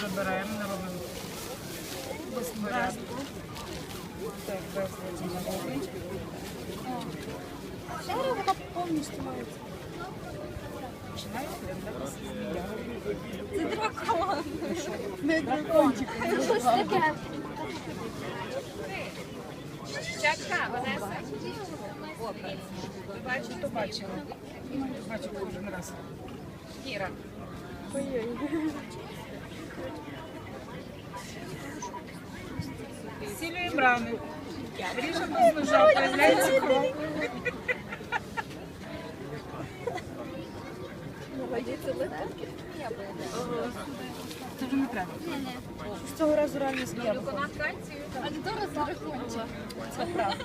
прибираємо, не робимо безпорядку. Так, безладі на вогонь. Шара вона повністю мається. Змія. Це дракон. Не дракончик. Щось таке. Чатка, Ванеса. Бачу, то бачила. Бачу кожен раз. Кіра. Зцілюємо рани. Ріжемо з ножа, появляється кров. Це вже не треба. З цього разу реально змія. А до того дракончик. Це правда.